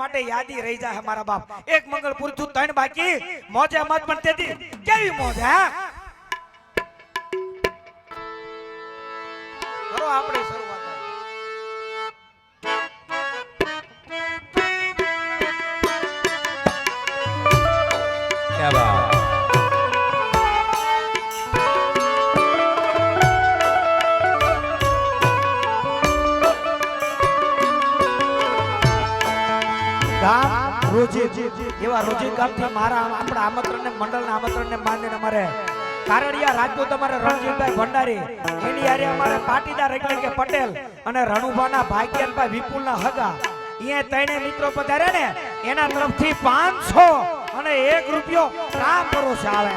માટે યાદી રહી જાય મારા બાપ. એક મંગળ પૂરતું ત્રણ બાકી. મોજે મત પણ તેથી. કેવી મોજ, હે? કરો આપણે શરૂઆત ક્યા બાત ગામ રોજે, એવા રોજે ગામથી મારા આપણા આમંત્રણને, મંડળના આમંત્રણને માનીને અમારે કારણિયા રાજપૂત અમારે રણજીતભાઈ ભંડારી, એની હારે અમારે પાટીદાર એટલે કે પટેલ અને રણુભાના ભાગ્યનભાઈ વિપુલના હગા. અહીંયા ત્રણે મિત્રો પધારે ને, એના તરફથી પાંચસો અને એક રૂપિયો કામ ભરોસે આવે.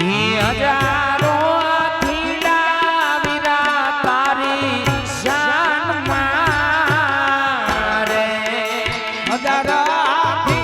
હજારો હજારો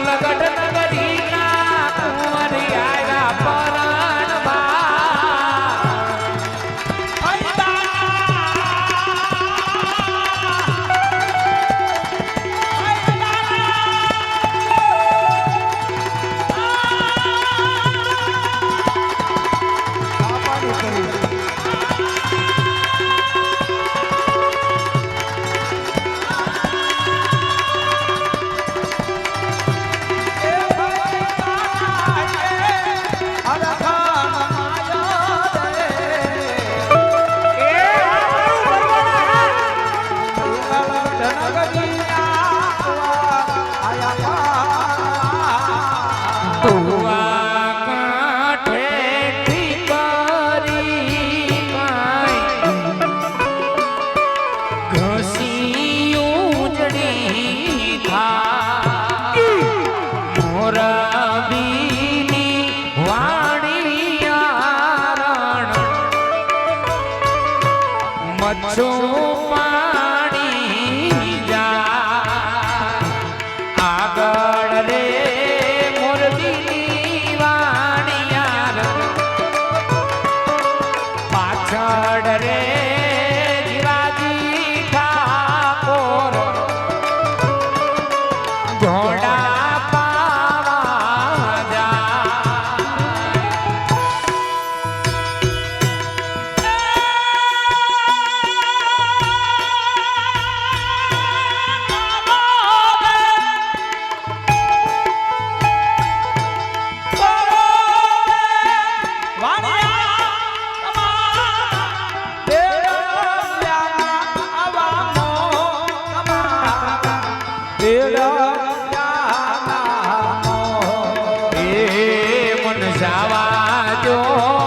কান্নাকাটা নবী આવા જો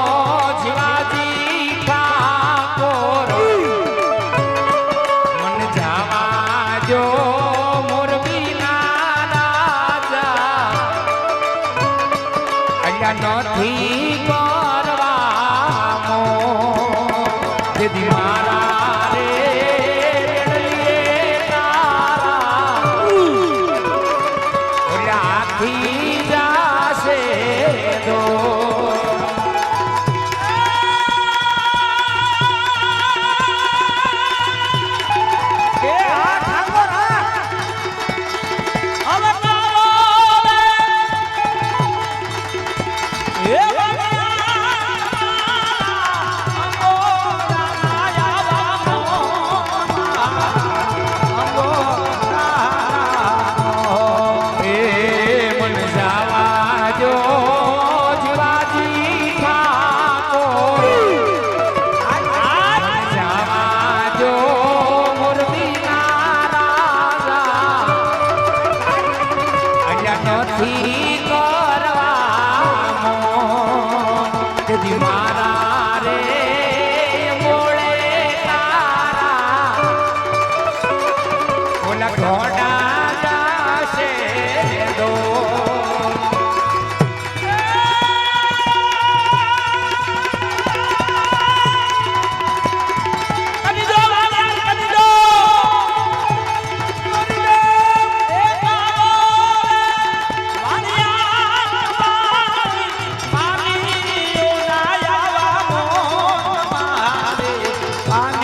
Bye.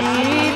い。